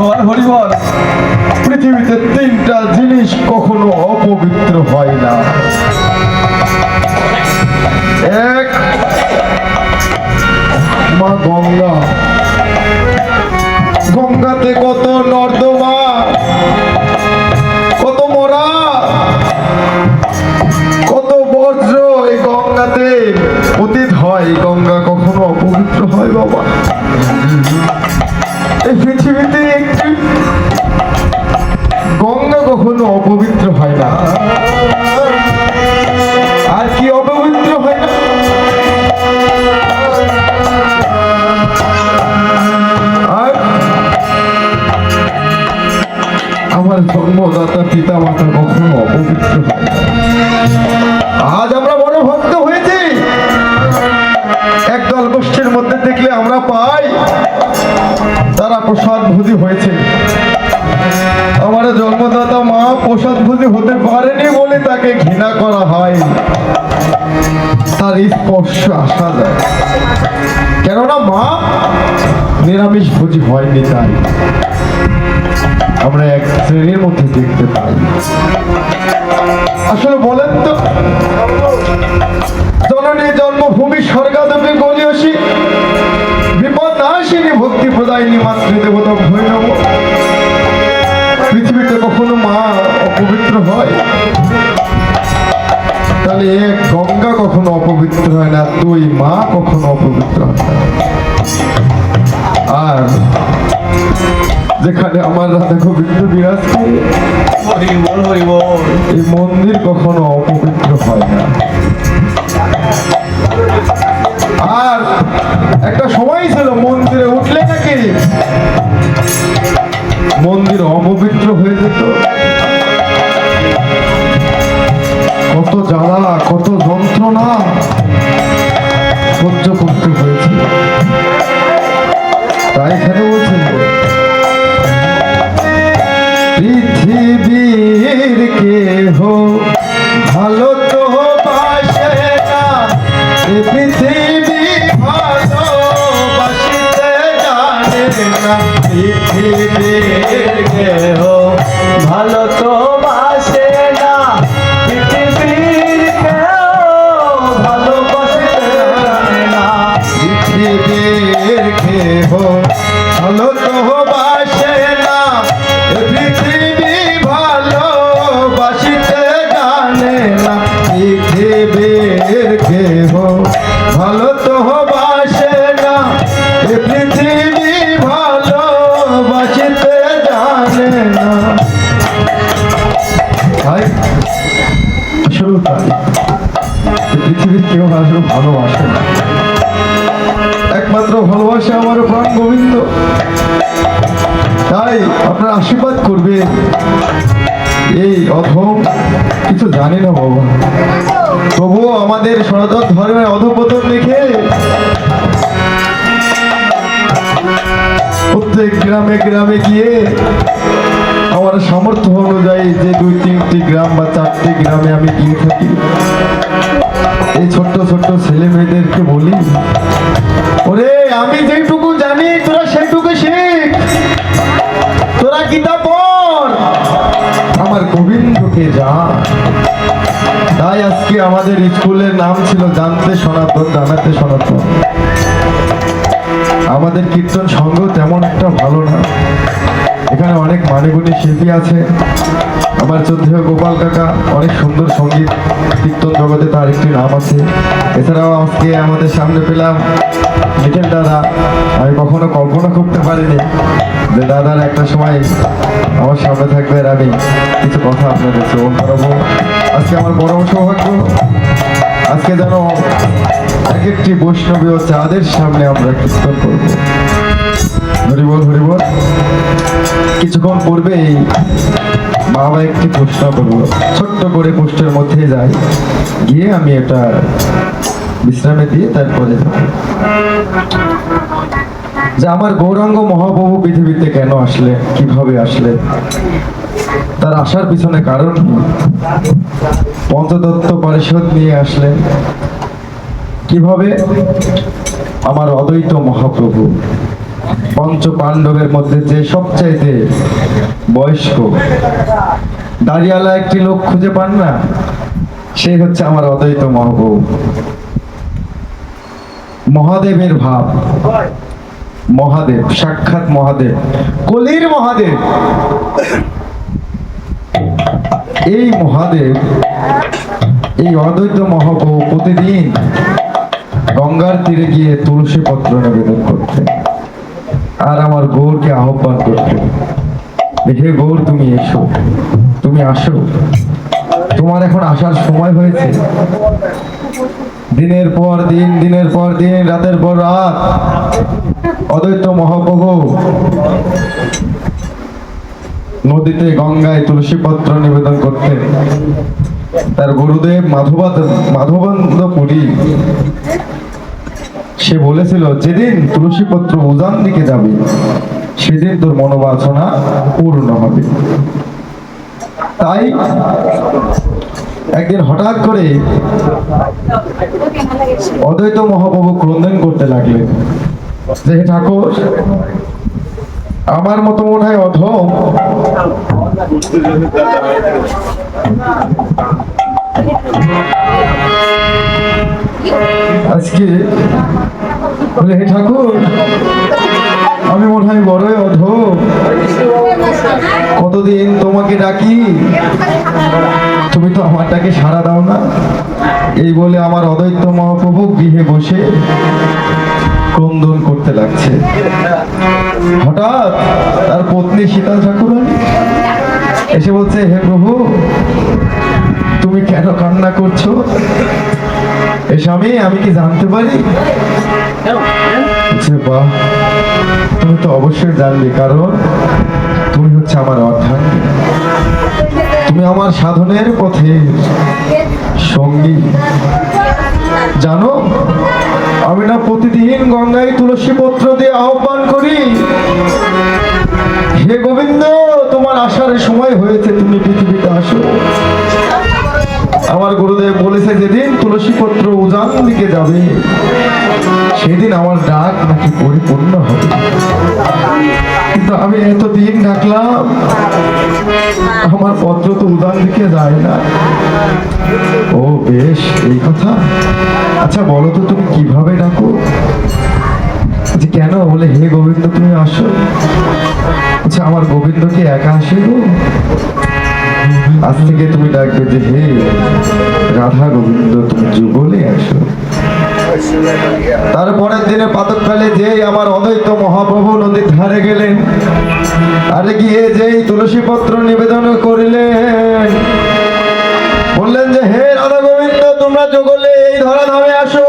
হরিবল হরিবল পৃথিবীতে তিনটা জিনিস কখনো অপবিত্র হয় না। আমার জন্মদাতা পিতা মাতা কখনো অপবিত্র আজ আমরা বড় ভক্ত হয়েছি। একদল গোষ্ঠীর মধ্যে দেখলে আমরা পাই, তারা প্রসাদ ভুজি হয়েছে। আমার জন্মদাতা মা প্রসাদ ভুজি হতে পারেনি বলে তাকে ঘৃণা করা হয়। তার স্পর্শ আসা যায়। কেননা মা নিরামিষ ভোজি হয়নি তাই। আমরা এক শ্রেণির মধ্যে দেখতে পাই। আসলে বলেন তো, জননী জন্মভূমি স্বর্গাদপি গলিয়সী বিপদ নাশিনী ভক্তি প্রদায়িনী মাতৃদেবতা ভৈরব। পৃথিবীতে কখনো মা অপবিত্র হয়। তাহলে এক গঙ্গা কখনো অপবিত্র হয় না দুই মা কখনো অপবিত্র হয় না। আর যেখানে আমার রাধা গোবিন্দ বিরাজ এই মন্দির কখনো অপবিত্র হয় না। আর একটা সময় ছিল, মন্দিরে উঠলে নাকি? মন্দির অপবিত্র হয়ে যেত। কত জ্বালা, কত যন্ত্রণা সহ্য করতে হয়েছে। তাই এখানে বলছেন পৃথিবীর কেহ? ভালো তো বাসে ভালো বাসিতে ভালো তো এই অধম, কিছু জানি না বাবা। তবুও আমাদের সনাতন ধর্মের অধপতন দেখে প্রত্যেক গ্রামে গ্রামে গিয়ে আমার সামর্থ্য অনুযায়ী যে দুই তিনটি গ্রাম বা চারটি গ্রামে আমি গিয়ে থাকি, এই ছোট্ট ছোট্ট ছেলে মেয়েদেরকে বলি, ওরে, আমি যেটুকু জানি, তোরা সেটুকু শেখ। তোরা পড়। আমার গোবিন্দকে যা তাই আজকে আমাদের স্কুলের নাম ছিল জানতে সনাতন, জানাতে সনাতন। আমাদের কীর্তন সঙ্গ তেমন একটা ভালো না। এখানে অনেক মানেগুণী শিল্পী আছে। আমার শ্রদ্ধেয় গোপাল কাকা, অনেক সুন্দর সংগীত, কীর্তন জগতে তার একটি নাম আছে। এছাড়াও আজকে আমাদের সামনে পেলাম নিখিল দাদা, আমি কখনো কল্পনা করতে পারিনি যে দাদার একটা সময় আমার সামনে থাকবে আর আমি কিছু কথা আপনাদের শ্রবণ করাবো আজকে আমার বড় সৌভাগ্য, আজকে যেন এক একটি বৈষ্ণবীয় চাঁদের সামনে আমরা কীর্তন করব। হরিবল হরিবল। কিছুক্ষণ পূর্বেই বাবা একটি প্রশ্ন করব ছোট্ট করে পোস্টের মধ্যে যাই গিয়ে আমি এটা বিশ্রামে দিয়ে তারপরে যে আমার গৌরাঙ্গ মহাপ্রভু পৃথিবীতে কেন আসলে, কীভাবে আসলে? তার আসার পিছনে কারণ? পঞ্চদত্ত পরিষদ নিয়ে আসলেন কীভাবে? আমার অদ্বৈত মহাপ্রভু। পঞ্চ পাণ্ডবের মধ্যে যে সবচাইতে বয়স্ক, দাঁড়িয়ালা একটি লোক খুঁজে পান না? সেই হচ্ছে আমার অদ্বৈত মহাপ্রভু। মহাদেবের ভাব। মহাদেব, সাক্ষাৎ মহাদেব, কলির মহাদেব। এই মহাদেব, এই অদ্বৈত মহাপ্রভু প্রতিদিন গঙ্গার তীরে গিয়ে তুলসী পত্র নিবেদন করতেন। আর আমার গৌরকে আহ্বান করতেন, হে গৌর, তুমি এসো, তুমি আসো। তোমার এখন আসার সময় হয়েছে। দিনের পর দিন, দিনের পর দিন, রাতের পর রাত। অদ্বৈত মহাপ্রভু নদীতে গঙ্গায় তুলসী পত্র নিবেদন করতেন। তার গুরুদেব মাধবাদ মাধবানন্দ পুরী সে বলেছিল, যেদিন তুলসী পত্র উজান দিকে যাবে, সেদিন তোর মনোবাসনা পূর্ণ হবে। তাই একদিন হঠাৎ করে অদ্বৈত মহাপ্রভু ক্রন্দন করতে লাগলেন। যে ঠাকুর, আমার মতো মনে হয় অধম। আজকে হে ঠাকুর, আমি মনে হয় বড়ই অধম। কতদিন তোমাকে ডাকি? তুমি তো আমার ডাকে সাড়া দাও না। এই বলে আমার অদ্বৈত মহাপ্রভু গৃহে বসে ক্রন্দন করতে লাগছে। হঠাৎ তার পত্নী শীতল ঠাকুর এসে বলছে, হে প্রভু, তুমি কেন কান্না করছ? এ স্বামী, আমি কি জানতে পারি? বাহ, তুমি তো অবশ্যই জানবে, কারণ তুমি হচ্ছে আমার অর্ধাঙ্গী তুমি আমার সাধনের পথে সঙ্গী। জানো, আমি না প্রতিদিন গঙ্গায় তুলসী পত্র দিয়ে আহ্বান করি। হে গোবিন্দ, তোমার আসার সময় হয়েছে, তুমি পৃথিবীতে আসো। আমার গুরুদেব বলেছে যেদিন তুলসী পত্র উজান দিকে যাবে, সেদিন আমার ডাক নাকি পরিপূর্ণ হবে। কিন্তু আমি এতদিন ডাকলাম, আমার পত্র তো উদান দিকে যায় না। ও, বেশ, এই কথা। আচ্ছা বলো তো তুমি কীভাবে ডাকো? যে কেন? বলে, হে গোবিন্দ, তুমি আসো। আচ্ছা আমার গোবিন্দ কি একা আসে গো? আজ থেকে তুমি ডাকবে যে, হে রাধা গোবিন্দ, তুমি যুগলে আসো। তারপরের দিনে প্রাতকালে যেই আমার অদ্বৈত মহাপ্রভু নদীর ধারে গেলেন, আরে গিয়ে যেই তুলসী পত্র নিবেদন করিলেন, বললেন যে, হে রাধা গোবিন্দ, তোমরা যোগলে এই ধরা ধামে আসো।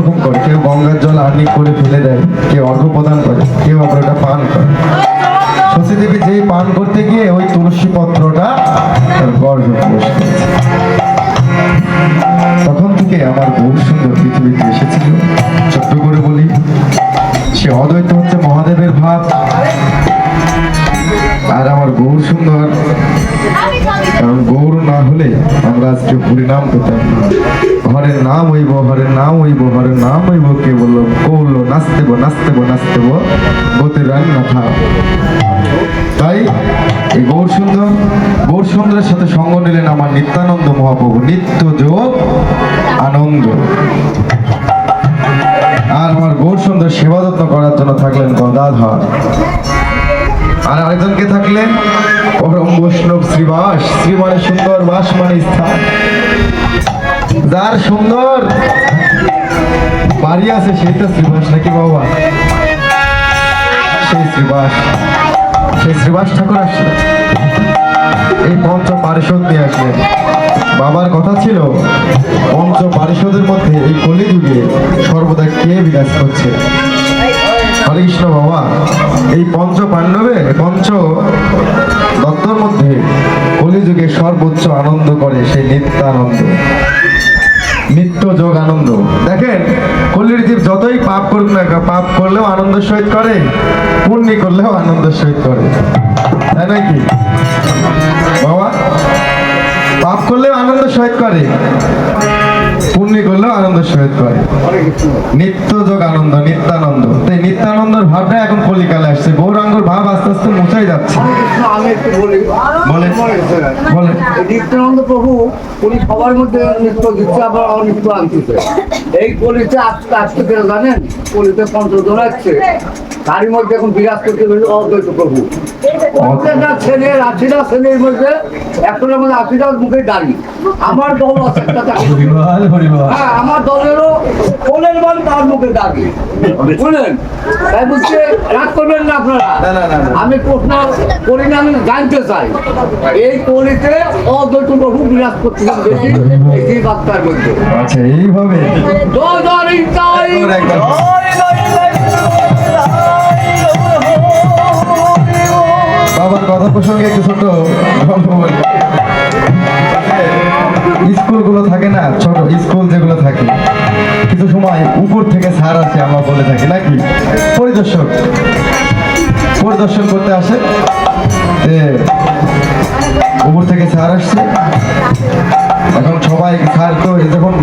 রকম করে, কেউ গঙ্গার জল আর্নি করে ফেলে দেয়, কেউ অর্ঘ প্রদান করে, কেউ আবার পান করে। সতী দেবী যেই পান করতে গিয়ে ওই তুলসী পত্রটা তার গর্ভে তখন থেকে আমার বহু সুন্দর পৃথিবীতে এসেছিল। ছোট্ট করে বলি, সে অদ্বৈত হচ্ছে মহাদেবের ভাব। আর আমার গৌর সুন্দর আমরা আজকে পেতাম না। হরের নাম হইব, হরের নাম হইব, হরের নাম হইব, কে বলল? কৌল, নাচতেব নাচতেব নাচতেব গতি রান্না থা তাই এই গৌর সুন্দর, গৌর সুন্দরের সাথে সঙ্গ নিলেন আমার নিত্যানন্দ মহাপ্রভু। নিত্য যোগ, আনন্দ। আর আমার গৌর সুন্দর সেবা যত্ন করার জন্য থাকলেন গদাধর। আর আরেকজনকে থাকলেন পরম বৈষ্ণব শ্রীবাস শ্রী মানে সুন্দর বাস মানে স্থান। যার সুন্দর বাড়ি আছে সেই তো শ্রীবাস নাকি বাবা? সেই শ্রীবাস। সেই শ্রীবাস ঠাকুর আসলেন। এই পঞ্চ পারিষদ নিয়ে আসলেন। বাবার কথা ছিল, পঞ্চ পারিষদের মধ্যে এই কলিযুগে সর্বদা কে বিরাজ করছে? হরে কৃষ্ণ বাবা, এই পঞ্চ পাণ্ডবে পঞ্চ দত্তর মধ্যে কলিযুগে সর্বোচ্চ আনন্দ করে সেই নিত্যানন্দ। নিত্য যোগ আনন্দ। দেখেন, কলির জীব যতই পাপ করুক না পাপ করলেও আনন্দ সহিত করে, পুণ্য করলেও আনন্দ সহিত করে। তাই নাকি বাবা, পাপ করলেও আনন্দ সহিত করে, পুণ্য করলেও আনন্দ সহিত করে। নিত্য যোগ আনন্দ, নিত্যানন্দ। তাই নিত্যানন্দর ভাবটা এখন কলিকালে আসছে। গৌরাঙ্গর ভাব আস্তে আস্তে মুছাই যাচ্ছে। আমি একটু বলি বলেন। নিত্যানন্দ প্রভু, উনি সবার মধ্যে নিত্য দিচ্ছে, আবার অনিত্য আনতেছে এই কলিতে আজকে আজকে জানেন? কলিতে পঞ্চজন আসছে তারই মধ্যে এখন বিরাজ করতে অদ্বৈত প্রভু। প্রত্যেকটা আশিটা ছেলের মধ্যে আশিটা মুখে দাঁড়ি। আমার দল আছে হ্যাঁ আমার দলেরও কোলের তার মুখে বুঝলেন? তাই বলছে রাগ করবেন না আপনারা। আমি প্রশ্ন করি না আমি জানতে চাই। এই কলিতে অদ্বৈত প্রভু বিরাজ করতেছেন বেশি এই বার্তার মধ্যে। আচ্ছা এইভাবে। জয় জয় নিতাই। বাবার কথা প্রসঙ্গে একটু ছোট গল্প বলি স্কুলগুলো থাকে না, ছোট স্কুল যেগুলো থাকে, কিছু সময় উপর থেকে স্যার আসে, আমরা বলে থাকি, নাকি? পরিদর্শক। পরিদর্শন করতে আসে, যে উপর থেকে স্যার আসছে। এখন সবাই স্যার তো যখন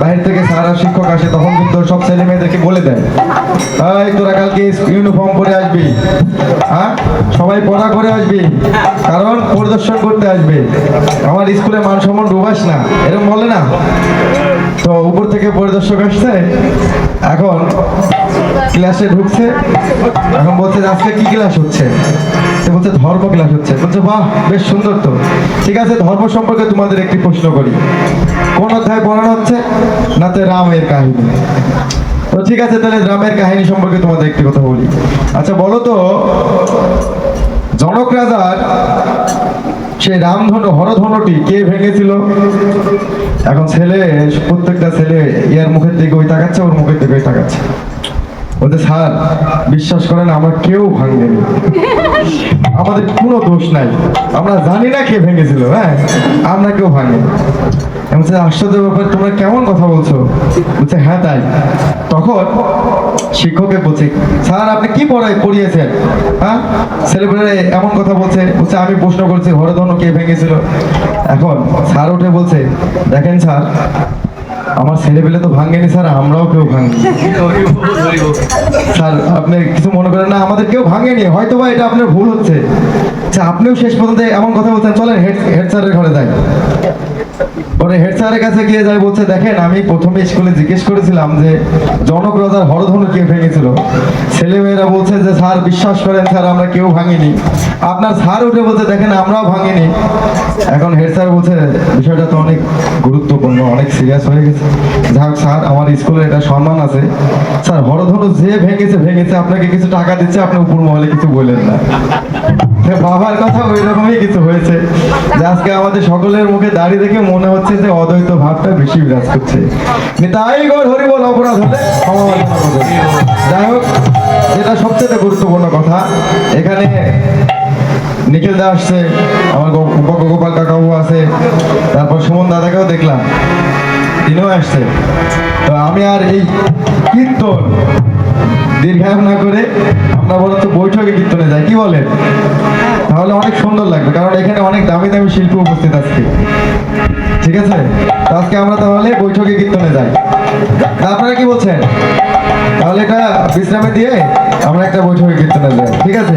বাইরে থেকে স্যার আর শিক্ষক আসে, তখন কিন্তু সব ছেলে মেয়েদেরকে বলে দেয়। তোরা কালকে ইউনিফর্ম পরে আসবি। হ্যাঁ? সবাই পড়া করে আসবে। কারণ পরিদর্শন করতে আসবে। আমার স্কুলে মান সম্মান ডুবাস না। এরকম বলে না? তো উপর থেকে পরিদর্শক আসছে। এখন ক্লাসে ঢুকছে। এখন বলছে, আজকে কি ক্লাস হচ্ছে? বলছে, ধর্ম ক্লাস হচ্ছে। বলছে, বাহ, বেশ সুন্দর তো। ঠিক আছে, ধর্ম সম্পর্কে তোমাদের একটি প্রশ্ন করি। কোন অধ্যায় পড়ানো হচ্ছে? না তো রামের কাহিনী। তো ঠিক আছে, তাহলে রামের কাহিনী সম্পর্কে তোমাদের একটি কথা বলি। আচ্ছা বলো তো, জনক রাজার সেই রামধনু, হরধনুটি কে ভেঙেছিল? এখন ছেলে, প্রত্যেকটা ছেলে ইয়ার মুখের দিকে ওই তাকাচ্ছে, ওর মুখের দিকে ওই তাকাচ্ছে। বলতে, স্যার, বিশ্বাস করেন, আমার কেউ ভাঙেনি। আমাদের কোনো দোষ নাই। আমরা জানি না কে ভেঙেছিল হ্যাঁ? আমরা কেউ এমন সে আশ্চর্য ব্যাপার, তোমরা কেমন কথা বলছো? বলছে হ্যাঁ তাই। তখন শিক্ষকে বলছে, স্যার, আপনি কি পড়াই পড়িয়েছেন? হ্যাঁ? ছেলেপেলে এমন কথা বলছে। বলছে, আমি প্রশ্ন করছি হরধনু কে ভেঙেছিল? এখন স্যার উঠে বলছে, দেখেন, স্যার আমার ছেলেপেলে তো ভাঙেনি স্যার, আমরাও কেউ ভাঙিনি স্যার, আপনি কিছু মনে করেন না, আমাদের কেউ ভাঙেনি হয়তো বা এটা আপনার ভুল হচ্ছে। আচ্ছা আপনিও শেষ পর্যন্ত এমন কথা বলছেন, চলেন হেড হেড স্যারের ঘরে যাই। পরে হেড স্যারের কাছে গিয়ে যাই, বলছে, দেখেন, আমি প্রথমে স্কুলে জিজ্ঞেস করেছিলাম যে, জনক রাজার হরধনু কে ভেঙেছিল? ছেলেমেয়েরা বলছে যে, স্যার, বিশ্বাস করেন, স্যার, আমরা কেউ ভাঙিনি। আপনার স্যার উঠে বলছে, দেখেন, আমরাও ভাঙিনি। এখন হেড স্যার বলছে, বিষয়টা তো অনেক গুরুত্বপূর্ণ, অনেক সিরিয়াস হয়ে গেছে। যাক স্যার, আমার এটা সম্মান আছে। স্যার যে ভেঙেছে ভেঙেছে, আপনাকে কিছু টাকা দিচ্ছে, আপনি উপর মহলে কিছু বলেন না। বাবার কথা ওই রকমই কিছু হয়েছে। যে আজকে আমাদের সকলের মুখে দেখে মনে হচ্ছে যে অদ্বৈত ভাবটা বেশি বিরাজ করছে। তাই বল অপরাধ হলে। যাই হোক, যেটা সবচেয়ে গুরুত্বপূর্ণ কথা, এখানে নিখিল দা আসছে, আমার গোপাল আছে, তারপর সুমন দাদাকেও দেখলাম। তিনিও আসছে। তো আমি আর এই কীর্তন দীর্ঘায়ন না করে আমরা বরঞ্চ বৈঠকে কীর্তনে যাই। কি বলেন? তাহলে অনেক সুন্দর লাগবে, কারণ এখানে অনেক দামি দামি শিল্পী উপস্থিত আজকে। ঠিক আছে? আজকে আমরা তাহলে বৈঠকে কীর্তনে যাই। আপনারা কি বলছেন? তাহলে এটা বিশ্রামে দিয়ে আমরা একটা বৈঠকে কীর্তনে যাই। ঠিক আছে?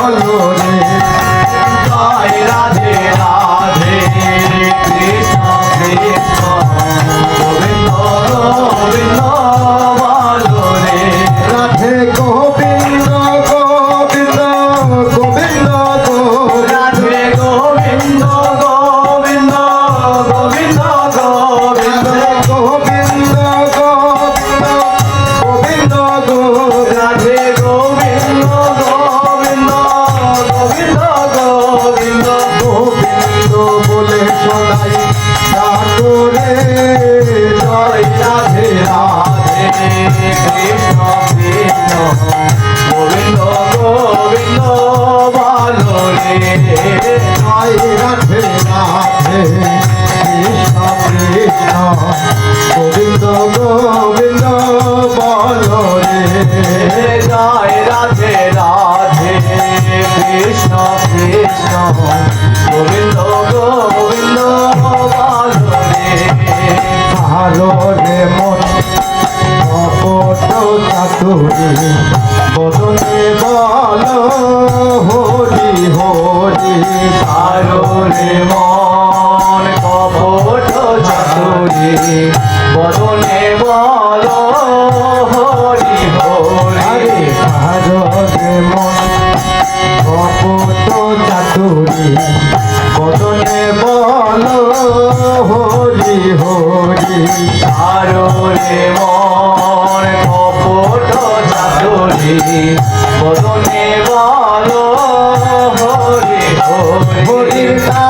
চলো রে। রাধে রাধে কৃষ্ণ কৃষ্ণ। গোবিন্দ গোবিন্দ বলো রে রায় রাধে রাধে কৃষ্ণ কৃষ্ণ গোবিন্দ গোবিন্দ বলো ভালো রে মন কপট চাতুরি বদনে বল হরি হরি সারণে মন, কপট চাতুরি, বদনে বল, হরি হরি। সারণে মন, কপট চাতুরি, বদনে বল, হরি হরি সারণে মন। বদনে বলো হরি হরি।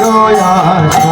রয়াস